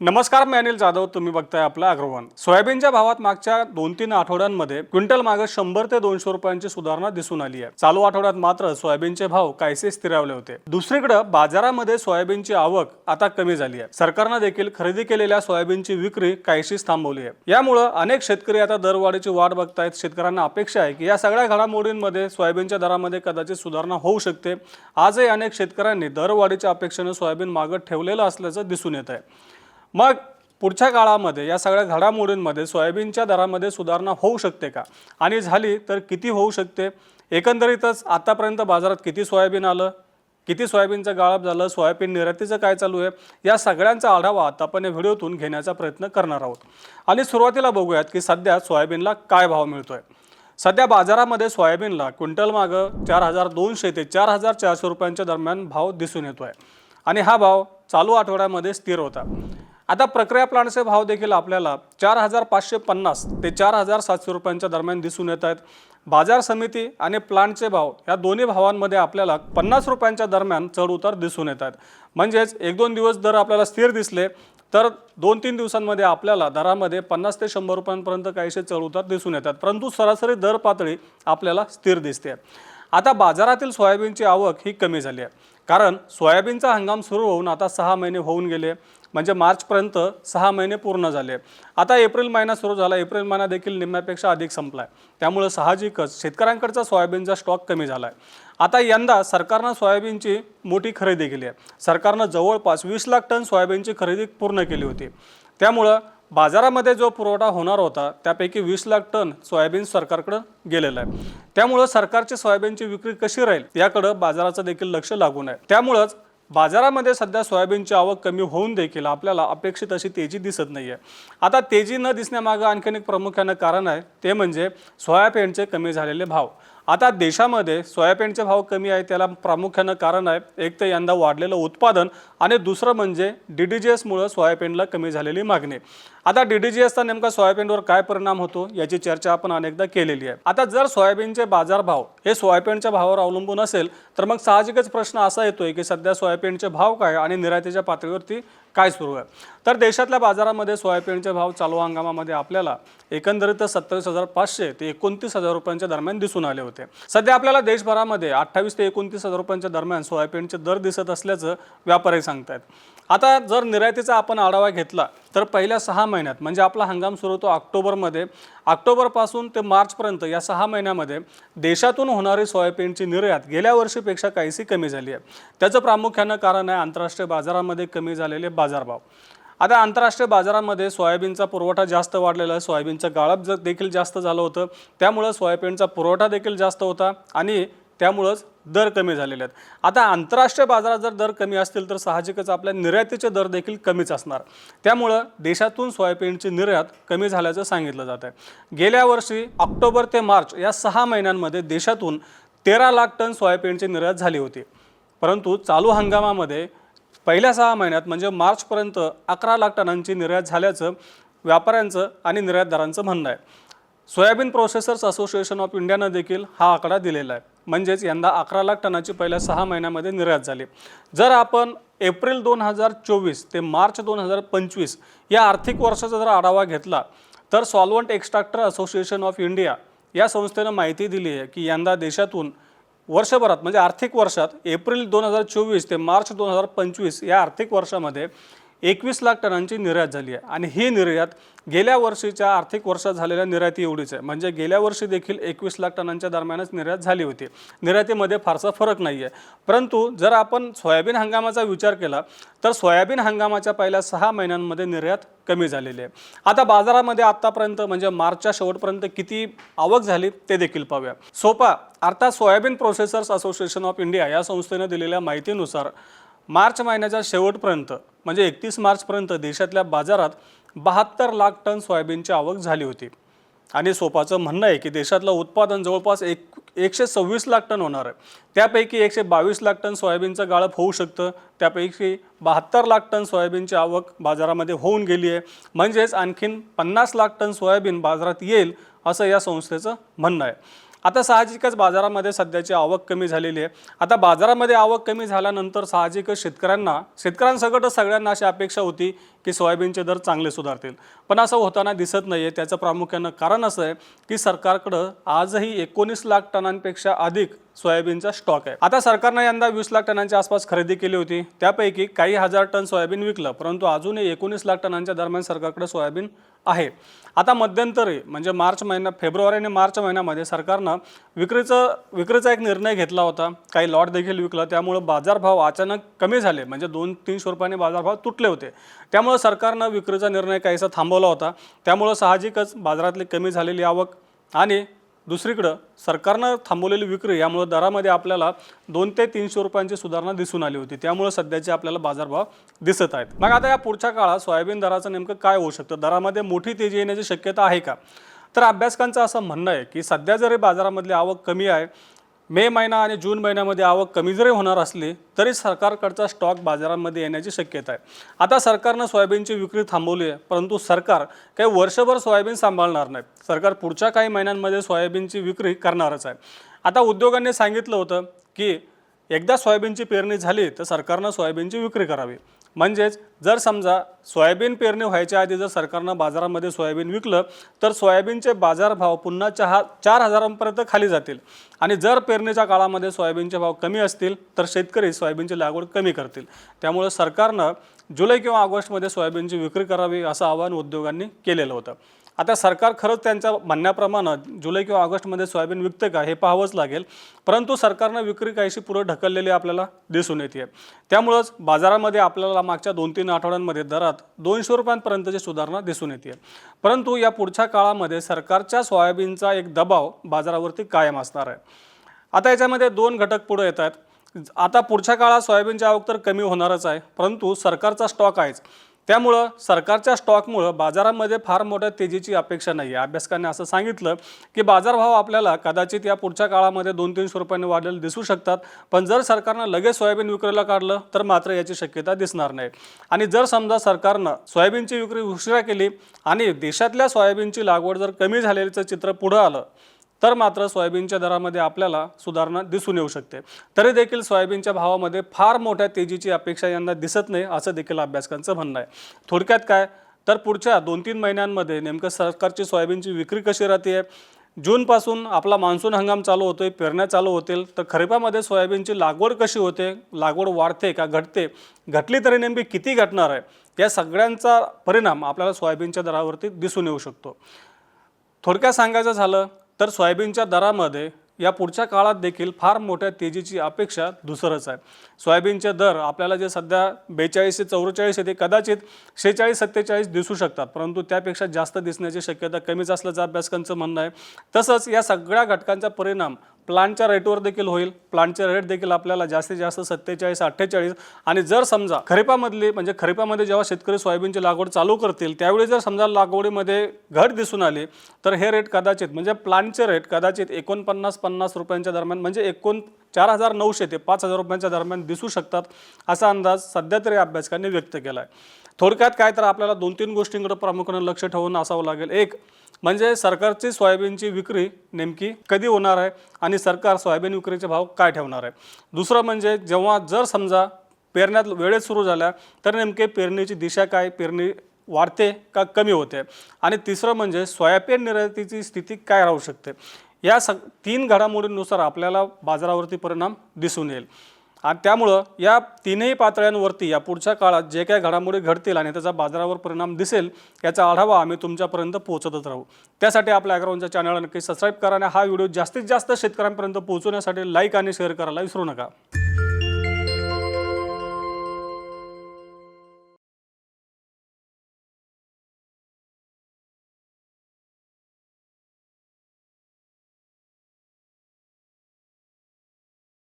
नमस्कार मी अनिल जाधव. तुम्ही बघताय आपला अग्रवान. सोयाबीनच्या भावात मागच्या दोन तीन आठवड्यांमध्ये क्विंटल मागे शंभर ते दोनशे रुपयांची सुधारणा दिसून आली आहे. चालू आठवड्यात मात्र सोयाबीनचे भाव काहीसे स्थिरावले होते. दुसरीकडे बाजारामध्ये सोयाबीनची आवक आता कमी झाली आहे. सरकारनं देखील खरेदी केलेल्या सोयाबीनची विक्री काहीशीच थांबवली आहे. यामुळं अनेक शेतकरी आता दरवाढीची वाट बघतायत. शेतकऱ्यांना अपेक्षा आहे की या सगळ्या घडामोडींमध्ये सोयाबीनच्या दरामध्ये कदाचित सुधारणा होऊ शकते. आजही अनेक शेतकऱ्यांनी दरवाढीच्या अपेक्षेनं सोयाबीन मागत ठेवलेलं असल्याचं दिसून येत आहे. मग पुढच्या काळामध्ये या सगळ्या घडामोडींमध्ये सोयाबीनच्या दरामध्ये सुधारणा होऊ शकते का? आणि झाली तर किती होऊ शकते? एकंदरीतच आतापर्यंत बाजारात किती सोयाबीन आलं? किती सोयाबीनचं गाळप झालं? सोयाबीन निर्यातीचं काय चालू आहे? या सगळ्यांचा आढावा आता आपण या व्हिडिओतून घेण्याचा प्रयत्न करणार आहोत. आणि सुरुवातीला बघूयात की सध्या सोयाबीनला काय भाव मिळतोय? सध्या बाजारामध्ये सोयाबीनला क्विंटल मागं चार हजार दोनशे ते चार हजार चारशे रुपयांच्या दरम्यान भाव दिसून येतोय. आणि हा भाव चालू आठवड्यामध्ये स्थिर होता. आता प्रक्रिया प्लांटचे भाव देखील आपल्याला चार हजार पाचशे पन्नास ते चार हजार सातशे रुपयांच्या दरम्यान दिसून येत आहेत. बाजार समिती आणि प्लांटचे भाव या दोन्ही भावांमध्ये आपल्याला पन्नास रुपयांच्या दरम्यान चढ उतार दिसून येत आहेत. म्हणजेच एक दोन दिवस दर आपल्याला स्थिर दिसले तर दोन तीन दिवसांमध्ये आपल्याला दरामध्ये पन्नास ते शंभर रुपयांपर्यंत काहीसे चढ उतार दिसून येतात परंतु सरासरी दर पातळी आपल्याला स्थिर दिसते. आता बाजारातील सोयाबीनची आवक ही कमी झाली आहे. कारण सोयाबीनचा हंगाम सुरू होऊन आता सहा महिने होऊन गेले. म्हणजे मार्चपर्यंत सहा महिने पूर्ण झाले. आता एप्रिल महिना सुरू झाला. एप्रिल महिना देखील निम्म्यापेक्षा अधिक संपला आहे त्यामुळे साहजिकच शेतकऱ्यांकडचा सोयाबीनचा स्टॉक कमी झाला आहे आता यंदा सरकारनं सोयाबीनची मोठी खरेदी केली आहे. सरकारनं जवळपास वीस लाख टन सोयाबीनची खरेदी पूर्ण केली होती. त्यामुळं बाजारामध्ये जो पुरवठा होणार होता त्यापैकी वीस लाख टन सोयाबीन सरकारकडं गेलेलं आहे. त्यामुळं सरकारची सोयाबीनची विक्री कशी राहील याकडं बाजाराचं देखील लक्ष लागून आहे. त्यामुळंच बाजारामध्ये सध्या सोयाबीनची आवक कमी होऊन देखील आपल्याला अपेक्षित अशी तेजी दिसत नाही आहे आता तेजी न दिसण्यामागं आणखीन एक प्रामुख्यानं कारण आहे ते म्हणजे सोयाबीनचे कमी झालेले भाव. आता देशामध्ये सोयाबीनचे भाव कमी आहे त्याला प्रामुख्यानं कारण आहे एक तर यंदा वाढलेलं उत्पादन आणि दुसरं म्हणजे डी डी जी एसमुळं सोयाबीनला कमी झालेली मागणी. आता डी डी जी एसचा नेमका सोयाबीनवर काय परिणाम होतो याची चर्चा आपण अनेकदा केलेली आहे. आता जर सोयाबीनचे बाजारभाव हे सोयाबीनच्या भावावर अवलंबून असेल तर मग साहजिकच प्रश्न असा येतोय की सध्या सोयाबीनचे भाव काय आणि निर्यातीच्या पातळीवरती काय सुरू आहे? तर देशातल्या बाजारामध्ये सोयाबीनचे भाव चालू हंगामामध्ये आपल्याला एकंदरीत सत्तावीस हजार पाचशे ते एकोणतीस हजार रुपयांच्या दरम्यान दिसून आले होते. सध्या आपल्याला देशभरामध्ये अठ्ठावीस ते एकोणतीस हजार रुपयांच्या दरम्यान सोयाबीनचे दर दिसत असल्याचं व्यापारी सांगतायत. आता जर निर्यातीचा आपण आढावा घेतला तर पहिल्या सहा महिन्यात म्हणजे आपला हंगाम सुरू होतो ऑक्टोबरमध्ये ऑक्टोबरपासून ते मार्चपर्यंत या सहा महिन्यामध्ये देशातून होणारी सोयाबीनची निर्यात गेल्या वर्षीपेक्षा काहीशी कमी झाली आहे. त्याचं प्रामुख्यानं कारण आहे आंतरराष्ट्रीय बाजारामध्ये कमी झालेले बाजारभाव. आता आंतरराष्ट्रीय बाजारामध्ये सोयाबीनचा पुरवठा जास्त वाढलेला आहे. सोयाबीनचं गाळप जर देखील जास्त झालं होतं. त्यामुळं सोयाबीनचा पुरवठा देखील जास्त होता आणि त्यामुळंच दर कमी झालेले आहेत. आता आंतरराष्ट्रीय बाजारात जर दर कमी असतील तर साहजिकच आपल्या निर्यातीचे दर देखील कमीच असणार. त्यामुळं देशातून सोयाबीनची निर्यात कमी झाल्याचं सांगितलं जात आहे. गेल्या वर्षी ऑक्टोबर ते मार्च या सहा महिन्यांमध्ये देशातून तेरा लाख टन सोयाबीनची निर्यात झाली होती. परंतु चालू हंगामामध्ये पहिल्या सहा महिन्यात म्हणजे मार्चपर्यंत अकरा लाख टनांची निर्यात झाल्याचं व्यापाऱ्यांचं आणि निर्यातदारांचं म्हणणं आहे. सोयाबीन प्रोसेसर्स असोसिएशन ऑफ इंडियानं देखील हा आकडा दिलेला आहे. म्हणजेच यंदा अकरा लाख टनाची पहिल्या सहा महिन्यामध्ये निर्यात झाली. जर आपण एप्रिल दोन हजार चोवीस ते मार्च दोन हजार पंचवीस या आर्थिक वर्षाचा जर आढावा घेतला तर solvent extractor association of India या संस्थेनं माहिती दिली आहे की यंदा देशातून वर्षभरात म्हणजे आर्थिक वर्षात एप्रिल दोन हजार चोवीस ते मार्च दोन हजार पंचवीस या आर्थिक वर्षामध्ये एकवीस लाख टनांची निर्यात झाली आहे. आणि ही निर्यात गेल्या वर्षीच्या आर्थिक वर्षात झालेल्या निर्याती एवढीच आहे. म्हणजे गेल्या वर्षी देखील एकवीस लाख टनांच्या दरम्यानच निर्यात झाली होती. निर्यातीमध्ये फारसा फरक नाही आहे. परंतु जर आपण सोयाबीन हंगामाचा विचार केला तर सोयाबीन हंगामाच्या पहिल्या सहा महिन्यांमध्ये निर्यात कमी झालेली आहे. आता बाजारामध्ये आत्तापर्यंत म्हणजे मार्चच्या शेवटपर्यंत किती आवक झाली ते देखील पाहूया. सोपा अर्थात soybean processors association of India या संस्थेनं दिलेल्या माहितीनुसार मार्च महिन्याच्या शेवटपर्यंत म्हणजे एकतीस मार्चपर्यंत देशातल्या बाजारात बहात्तर लाख टन सोयाबीनची आवक झाली होती. आणि सोपाचं म्हणणं आहे की देशातलं उत्पादन जवळपास एक एकशे सव्वीस लाख टन होणार आहे. त्यापैकी एकशे बावीस लाख टन सोयाबीनचं गाळप होऊ शकतं. त्यापैकी बहात्तर लाख टन सोयाबीनची आवक बाजारामध्ये होऊन गेली आहे. म्हणजेच आणखीन पन्नास लाख टन सोयाबीन बाजारात येईल असं या संस्थेचं म्हणणं आहे. आता साहजिकच बाजारामध्ये सध्याची आवक कमी झालेली आहे. आता बाजारामध्ये आवक कमी झाल्यानंतर साहजिकच शेतकऱ्यांना शेतकऱ्यांसकटच सगळ्यांना अशी अपेक्षा होती की सोयाबीनचे दर चांगले सुधारतील. पण असं होताना दिसत नाही आहे त्याचं प्रामुख्यानं कारण असं आहे की सरकारकडं आजही एकोणीस लाख टनांपेक्षा अधिक सोयाबीनचा स्टॉक आहे. आता सरकारनं यंदा वीस लाख टनांच्या आसपास खरेदी केली होती. त्यापैकी काही हजार टन सोयाबीन विकलं परंतु अजूनही एकोणीस लाख टनांच्या दरम्यान सरकारकडे सोयाबीन आहे. आता मध्यंतरी म्हणजे मार्च महिना फेब्रुवारी आणि मार्च महिन्यामध्ये सरकारनं विक्रीचं विक्रीचा एक निर्णय घेतला होता. काही लॉट देखील विकलं. त्यामुळं बाजारभाव अचानक कमी झाले. म्हणजे दोन तीनशे रुपयाने बाजारभाव तुटले होते. त्यामुळं सरकारनं विक्रीचा निर्णय काहीसा थांबवला होता. त्यामुळं साहजिकच बाजारातली कमी झालेली आवक आणि दुसरीकडं सरकारनं थांबवलेली विक्री यामुळं दरामध्ये आपल्याला दोन ते तीनशे रुपयांची सुधारणा दिसून आली होती. त्यामुळं सध्याचे आपल्याला बाजारभाव दिसत आहेत. मग आता या पुढच्या काळात सोयाबीन दराचं नेमकं काय होऊ शकतं? दरामध्ये मोठी तेजी येण्याची शक्यता आहे का? तर अभ्यासकांचं असं म्हणणं आहे की सध्या जरी बाजारामधली आवक कमी आहे मे महिना आणि जून महिन्यामध्ये आवक कमी जरी होणार असली तरी सरकारकडचा स्टॉक बाजारामध्ये येण्याची शक्यता आहे. आता सरकारनं सोयाबीनची विक्री थांबवली आहे परंतु सरकार काही वर्षभर सोयाबीन सांभाळणार नाही. सरकार पुढच्या काही महिन्यांमध्ये सोयाबीनची विक्री करणारच आहे. आता उद्योगांनी सांगितलं होतं की एकदा सोयाबीनची पेरणी झाली तर सरकारनं सोयाबीनची विक्री करावी. म्हणजेच जर समजा सोयाबीन पेरणी व्हायच्या आधी जर सरकारनं बाजारामध्ये सोयाबीन विकलं तर सोयाबीनचे बाजारभाव पुन्हा चहा चार हजारांपर्यंत खाली जातील. आणि जर पेरणीच्या काळामध्ये सोयाबीनचे भाव कमी असतील तर शेतकरी सोयाबीनची लागवड कमी करतील. त्यामुळे सरकारनं जुलै किंवा ऑगस्टमध्ये सोयाबीनची विक्री करावी असं आवाहन उद्योगांनी केलेलं होतं. आता सरकार खरंच त्यांच्या म्हणण्याप्रमाणे जुलै किंवा ऑगस्टमध्ये सोयाबीन विकते का हे पाहावंच लागेल. परंतु सरकारनं विक्री काहीशी पुढं ढकललेली आपल्याला दिसून येते त्यामुळंच बाजारामध्ये आपल्याला मागच्या दोन तीन आठवड्यांमध्ये दरात दोनशे रुपयांपर्यंतची सुधारणा दिसून येते परंतु या पुढच्या काळामध्ये सरकारच्या सोयाबीनचा एक दबाव बाजारावरती कायम असणार आहे. आता याच्यामध्ये दोन घटक पुढे येत आहेत आता पुढच्या काळात सोयाबीनची आवक तर कमी होणारच आहे. परंतु सरकारचा स्टॉक आहेच. त्यामुळं सरकारच्या स्टॉकमुळं बाजारामध्ये फार मोठ्या तेजीची अपेक्षा नाही आहे अभ्यासकांनी असं सांगितलं की बाजारभाव आपल्याला कदाचित या पुढच्या काळामध्ये दोन तीनशे रुपयांनी वाढलेले दिसू शकतात. पण जर सरकारनं लगेच सोयाबीन विक्रीला काढलं तर मात्र याची शक्यता दिसणार नाही. आणि जर समजा सरकारनं सोयाबीनची विक्री उशिरा केली आणि देशातल्या सोयाबीनची लागवड जर कमी झालेलं चित्र पुढं आलं तर मात्र सोयाबीनच्या दरामध्ये आपल्याला सुधारणा दिसून येऊ शकते. तरी देखील सोयाबीनच्या भावामध्ये फार मोठ्या तेजीची अपेक्षा यांना दिसत नाही असं देखील अभ्यासकांचं म्हणणं आहे. थोडक्यात काय? तर पुढच्या दोन तीन महिन्यांमध्ये नेमकं सरकारची सोयाबीनची विक्री कशी राहते? जूनपासून आपला मान्सून हंगाम चालू होतोय पेरण्या चालू होतील तर खरीपामध्ये सोयाबीनची लागवड कशी होते? लागवड वाढते का घटते? घटली तरी नेमकी किती घटणार आहे? या सगळ्यांचा परिणाम आपल्याला सोयाबीनच्या दरावरती दिसून येऊ शकतो. थोडक्यात सांगायचं झालं तर सोयाबीनच्या दरामध्ये या पुढच्या काळात देखील फार मोठ्या तेजीची अपेक्षा दुसरंच आहे. सोयाबीनचे दर आपल्याला जे सध्या बेचाळीस ते चौवेचाळीस येते कदाचित शेहेचाळीस सत्तेचाळीस दिसू शकतात परंतु त्यापेक्षा जास्त दिसण्याची शक्यता कमीच असल्याचं अभ्यासकांचं म्हणणं आहे. तसंच या सगळ्या घटकांचा परिणाम प्लांटच्या रेटवर देखील होईल. प्लांटचे रेट देखील आपल्याला जास्तीत जास्त सत्तेचाळीस अठ्ठेचाळीस आणि जर समजा खरीपामधली म्हणजे खरीपामध्ये जेव्हा शेतकरी सोयाबीनची लागवड चालू करतील त्यावेळी जर समजा लागवडीमध्ये घट दिसून आली तर हे रेट कदाचित म्हणजे प्लांटचे रेट कदाचित एकोणपन्नास पन्नास रुपयांच्या दरम्यान म्हणजे एकूण चार हजार नऊशे ते पाच हजार रुपयांच्या दरम्यान दिसू शकतात असा अंदाज सध्या तरी अभ्यासकांनी व्यक्त केला आहे थोडक्यात काय तर आपल्याला दोन तीन गोष्टींकडे प्रामुख्याने लक्ष ठेवून असावं लागेल. एक म्हणजे सरकारची सोयाबीनची विक्री नेमकी कधी होणार आहे आणि सरकार सोयाबीन विक्रीचे भाव काय ठेवणार आहे? दुसरं म्हणजे जेव्हा जर समजा पेरण्यात वेळेत सुरू झाल्या तर नेमके पेरणीची दिशा काय? पेरणी वाढते का कमी होते? आणि तिसरं म्हणजे सोयाबीन निर्यातीची स्थिती काय राहू शकते? या सग तीन घडामोडींनुसार आपल्याला बाजारावरती परिणाम दिसून येईल. आणि त्यामुळं या तीनही पातळ्यांवरती या पुढच्या काळात जे काही घडामोडी घडतील आणि त्याचा बाजारावर परिणाम दिसेल याचा आढावा आम्ही तुमच्यापर्यंत पोहोचतच राहू. त्यासाठी आपल्या अॅग्राऊंडच्या चॅनलला नक्की सबस्क्राईब करा आणि हा व्हिडिओ जास्तीत जास्त शेतकऱ्यांपर्यंत पोहोचवण्यासाठी लाईक आणि शेअर करायला विसरू नका.